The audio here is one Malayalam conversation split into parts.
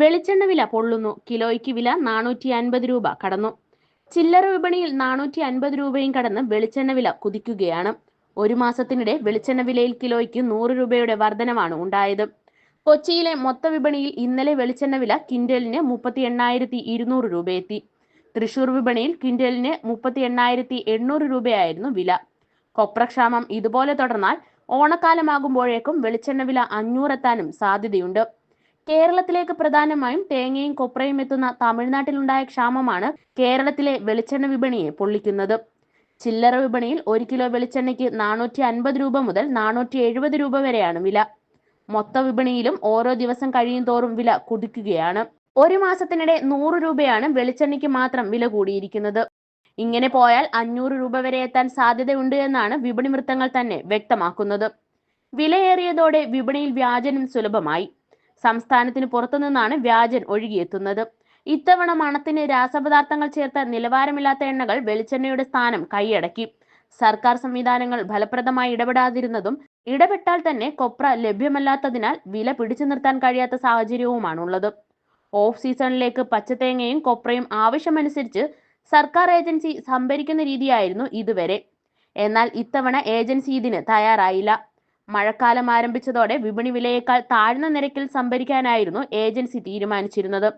വെളിച്ചെണ്ണ വില പൊള്ളുന്നു. കിലോയ്ക്ക് വില നാനൂറ്റി അൻപത് രൂപ കടന്നു. ചില്ലറ വിപണിയിൽ നാനൂറ്റി അൻപത് രൂപയും കടന്ന് വെളിച്ചെണ്ണ വില കുതിക്കുകയാണ്. ഒരു മാസത്തിനിടെ വെളിച്ചെണ്ണ വിലയിൽ കിലോയ്ക്ക് നൂറ് രൂപയുടെ വർധനവാണ് ഉണ്ടായത്. കൊച്ചിയിലെ മൊത്ത വിപണിയിൽ ഇന്നലെ വെളിച്ചെണ്ണ വില കിൻഡലിന് മുപ്പത്തി എണ്ണായിരത്തി ഇരുന്നൂറ് രൂപയെത്തി. തൃശൂർ വിപണിയിൽ കിൻഡലിന് മുപ്പത്തി എണ്ണായിരത്തി എണ്ണൂറ് രൂപയായിരുന്നു വില. കൊപ്രക്ഷാമം ഇതുപോലെ തുടർന്നാൽ ഓണക്കാലമാകുമ്പോഴേക്കും വെളിച്ചെണ്ണ വില അഞ്ഞൂറെത്താനും സാധ്യതയുണ്ട്. കേരളത്തിലേക്ക് പ്രധാനമായും തേങ്ങയും കൊപ്രയും എത്തുന്ന തമിഴ്നാട്ടിലുണ്ടായ ക്ഷാമമാണ് കേരളത്തിലെ വെളിച്ചെണ്ണ വിപണിയെ പൊള്ളിക്കുന്നത്. ചില്ലറ വിപണിയിൽ ഒരു കിലോ വെളിച്ചെണ്ണയ്ക്ക് നാനൂറ്റി അൻപത് രൂപ മുതൽ നാനൂറ്റി എഴുപത് രൂപ വരെയാണ് വില. മൊത്ത വിപണിയിലും ഓരോ ദിവസം കഴിയും തോറും വില കുതിക്കുകയാണ്. ഒരു മാസത്തിനിടെ നൂറ് രൂപയാണ് വെളിച്ചെണ്ണയ്ക്ക് മാത്രം വില കൂടിയിരിക്കുന്നത്. ഇങ്ങനെ പോയാൽ അഞ്ഞൂറ് രൂപ വരെ എത്താൻ സാധ്യതയുണ്ട് എന്നാണ് വിപണി വൃത്തങ്ങൾ തന്നെ വ്യക്തമാക്കുന്നത്. വിലയേറിയതോടെ വിപണിയിൽ വ്യാജനം സുലഭമായി. സംസ്ഥാനത്തിന് പുറത്തുനിന്നാണ് വ്യാജൻ ഒഴുകിയെത്തുന്നത്. ഇത്തവണ മണത്തിന് രാസപദാർത്ഥങ്ങൾ ചേർത്ത നിലവാരമില്ലാത്ത എണ്ണകൾ വെളിച്ചെണ്ണയുടെ സ്ഥാനം കൈയടക്കി. സർക്കാർ സംവിധാനങ്ങൾ ഫലപ്രദമായി ഇടപെടാതിരുന്നതും ഇടപെട്ടാൽ തന്നെ കൊപ്ര ലഭ്യമല്ലാത്തതിനാൽ വില പിടിച്ചു നിർത്താൻ കഴിയാത്ത സാഹചര്യവുമാണുള്ളത്. ഓഫ് സീസണിലേക്ക് പച്ചത്തേങ്ങയും കൊപ്രയും ആവശ്യമനുസരിച്ച് സർക്കാർ ഏജൻസി സംഭരിക്കുന്ന രീതിയായിരുന്നു ഇതുവരെ. എന്നാൽ ഇത്തവണ ഏജൻസി ഇതിന് തയ്യാറായില്ല. മഴക്കാലം ആരംഭിച്ചതോടെ വിപണി വിലയേക്കാൾ താഴ്ന്ന നിരക്കിൽ സംഭരിക്കാനായിരുന്നു ഏജൻസി തീരുമാനിച്ചിരുന്നത്.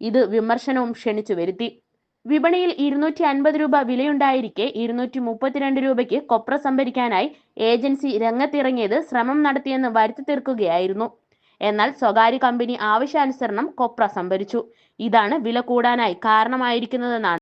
ഇത് വിമർശനവും ക്ഷണിച്ചു വരുത്തി. വിപണിയിൽ ഇരുന്നൂറ്റി അൻപത് രൂപ വിലയുണ്ടായിരിക്കെ ഇരുന്നൂറ്റി മുപ്പത്തിരണ്ട് രൂപയ്ക്ക് കൊപ്ര സംഭരിക്കാനായി ഏജൻസി രംഗത്തിറങ്ങിയത് ശ്രമം നടത്തിയെന്ന് വരുത്തി തീർക്കുകയായിരുന്നു. എന്നാൽ സ്വകാര്യ കമ്പനി ആവശ്യാനുസരണം കൊപ്ര സംഭരിച്ചു. ഇതാണ് വില കൂടാനായി കാരണമായിരിക്കുന്നതെന്നാണ്